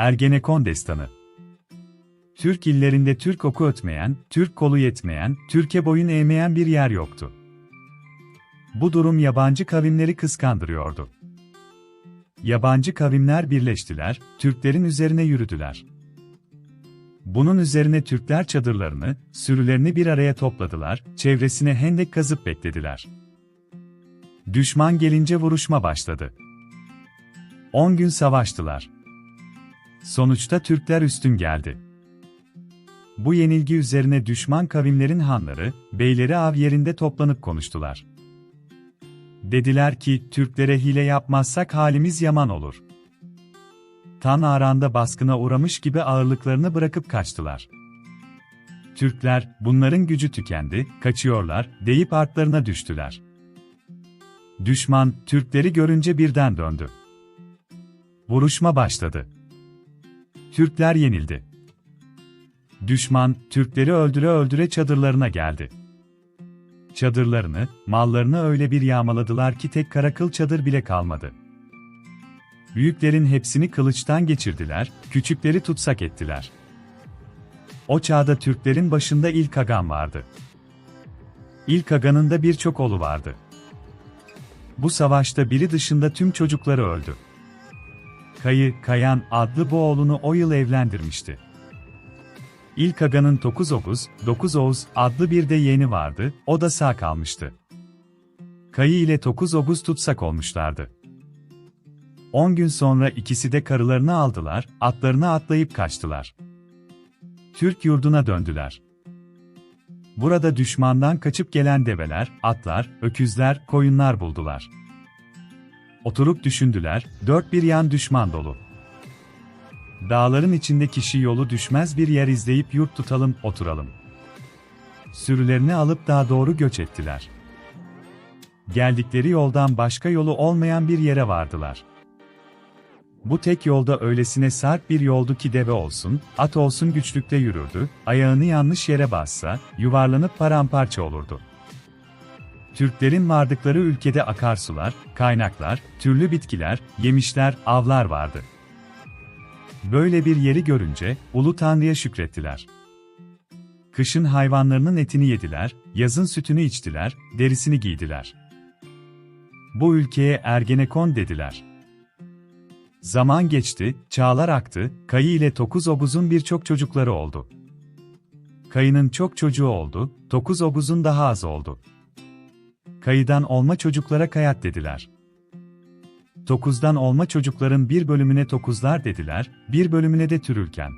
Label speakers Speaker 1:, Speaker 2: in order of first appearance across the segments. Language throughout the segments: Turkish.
Speaker 1: Ergenekon Destanı Türk illerinde Türk oku ötmeyen, Türk kolu yetmeyen, Türkiye boyun eğmeyen bir yer yoktu. Bu durum yabancı kavimleri kıskandırıyordu. Yabancı kavimler birleştiler, Türklerin üzerine yürüdüler. Bunun üzerine Türkler çadırlarını, sürülerini bir araya topladılar, çevresine hendek kazıp beklediler. Düşman gelince vuruşma başladı. 10 gün savaştılar. Sonuçta Türkler üstün geldi. Bu yenilgi üzerine düşman kavimlerin hanları, beyleri av yerinde toplanıp konuştular. Dediler ki, Türklere hile yapmazsak halimiz yaman olur. Tan Aran'da baskına uğramış gibi ağırlıklarını bırakıp kaçtılar. Türkler, bunların gücü tükendi, kaçıyorlar, deyip artlarına düştüler. Düşman, Türkleri görünce birden döndü. Vuruşma başladı. Türkler yenildi. Düşman, Türkleri öldüre öldüre çadırlarına geldi. Çadırlarını, mallarını öyle bir yağmaladılar ki tek karakıl çadır bile kalmadı. Büyüklerin hepsini kılıçtan geçirdiler, küçükleri tutsak ettiler. O çağda Türklerin başında İlk Agan vardı. İlk Agan'ın da birçok oğlu vardı. Bu savaşta biri dışında tüm çocukları öldü. Kayı, Kayan adlı bu o yıl evlendirmişti. İlk Aga'nın 9 Oğuz, 9 Oğuz adlı bir de yeğeni vardı, o da sağ kalmıştı. Kayı ile 9 Oğuz tutsak olmuşlardı. 10 gün sonra ikisi de karılarını aldılar, atlarını atlayıp kaçtılar. Türk yurduna döndüler. Burada düşmandan kaçıp gelen develer, atlar, öküzler, koyunlar buldular. Oturup düşündüler, dört bir yan düşman dolu. Dağların içinde kişi yolu düşmez bir yer izleyip yurt tutalım, oturalım. Sürülerini alıp dağa doğru göç ettiler. Geldikleri yoldan başka yolu olmayan bir yere vardılar. Bu tek yolda öylesine sarp bir yoldu ki deve olsun, at olsun güçlükte yürürdü, ayağını yanlış yere bassa, yuvarlanıp paramparça olurdu. Türklerin vardıkları ülkede akarsular, kaynaklar, türlü bitkiler, yemişler, avlar vardı. Böyle bir yeri görünce, Ulu Tanrı'ya şükrettiler. Kışın hayvanlarının etini yediler, yazın sütünü içtiler, derisini giydiler. Bu ülkeye Ergenekon dediler. Zaman geçti, çağlar aktı, Kayı ile Tokuz Obuz'un birçok çocukları oldu. Kayı'nın çok çocuğu oldu, Tokuz Obuz'un daha az oldu. Kayı'dan olma çocuklara kayat dediler. Tokuz'dan olma çocukların bir bölümüne tokuzlar dediler, bir bölümüne de türülken.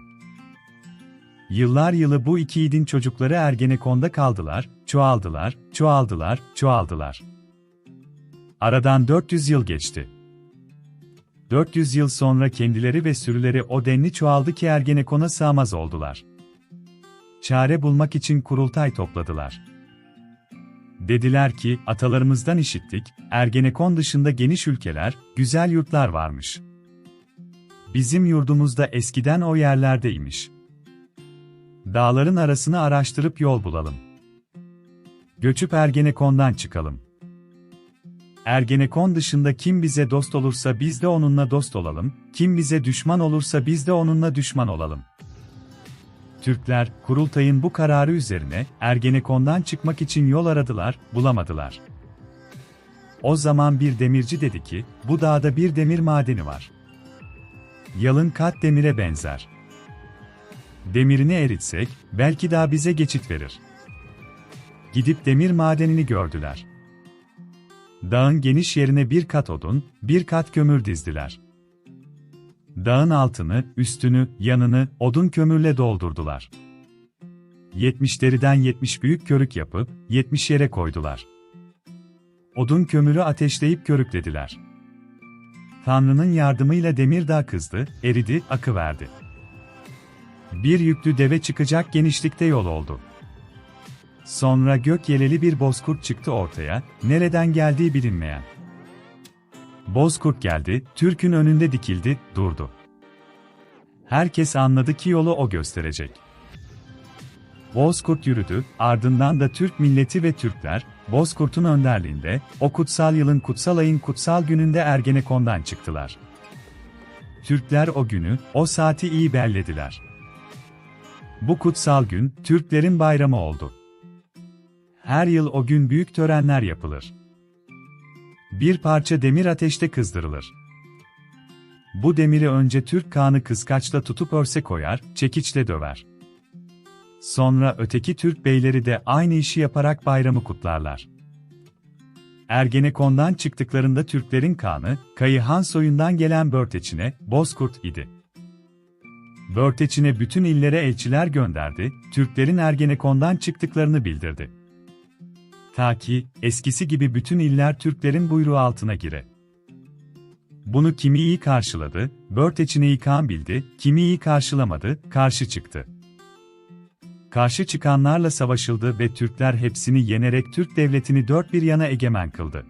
Speaker 1: Yıllar yılı bu iki yiğidin çocukları Ergenekon'da kaldılar, çoğaldılar, çoğaldılar, çoğaldılar. Aradan 400 yıl geçti. 400 yıl sonra kendileri ve sürüleri o denli çoğaldı ki Ergenekon'a sığmaz oldular. Çare bulmak için kurultay topladılar. Dediler ki, atalarımızdan işittik, Ergenekon dışında geniş ülkeler, güzel yurtlar varmış. Bizim yurdumuzda eskiden o yerlerdeymiş. Dağların arasını araştırıp yol bulalım. Göçüp Ergenekon'dan çıkalım. Ergenekon dışında kim bize dost olursa biz de onunla dost olalım, kim bize düşman olursa biz de onunla düşman olalım. Türkler, kurultayın bu kararı üzerine Ergenekon'dan çıkmak için yol aradılar, bulamadılar. O zaman bir demirci dedi ki, bu dağda bir demir madeni var. Yalın kat demire benzer. Demirini eritsek, belki daha bize geçit verir. Gidip demir madenini gördüler. Dağın geniş yerine bir kat odun, bir kat kömür dizdiler. Dağın altını, üstünü, yanını odun kömürle doldurdular. Yetmiş deriden yetmiş büyük körük yapıp, yetmiş yere koydular. Odun kömürü ateşleyip körüklediler. Tanrı'nın yardımıyla demir dağ kızdı, eridi, akıverdi. Bir yüklü deve çıkacak genişlikte yol oldu. Sonra gök yeleli bir bozkurt çıktı ortaya, nereden geldiği bilinmeyen. Bozkurt geldi, Türk'ün önünde dikildi, durdu. Herkes anladı ki yolu o gösterecek. Bozkurt yürüdü, ardından da Türk milleti ve Türkler, Bozkurt'un önderliğinde, o kutsal yılın kutsal ayın kutsal gününde Ergenekon'dan çıktılar. Türkler o günü, o saati iyi bellediler. Bu kutsal gün, Türklerin bayramı oldu. Her yıl o gün büyük törenler yapılır. Bir parça demir ateşte kızdırılır. Bu demiri önce Türk kanı kıskaçla tutup örse koyar, çekiçle döver. Sonra öteki Türk beyleri de aynı işi yaparak bayramı kutlarlar. Ergenekon'dan çıktıklarında Türklerin kanı, Kayıhan soyundan gelen Börteçine, Bozkurt idi. Börteçine bütün illere elçiler gönderdi, Türklerin Ergenekon'dan çıktıklarını bildirdi. Ta ki, eskisi gibi bütün iller Türklerin buyruğu altına gire. Bunu kimi iyi karşıladı, Börteçine'yi kan bildi, kimi iyi karşılamadı, karşı çıktı. Karşı çıkanlarla savaşıldı ve Türkler hepsini yenerek Türk devletini dört bir yana egemen kıldı.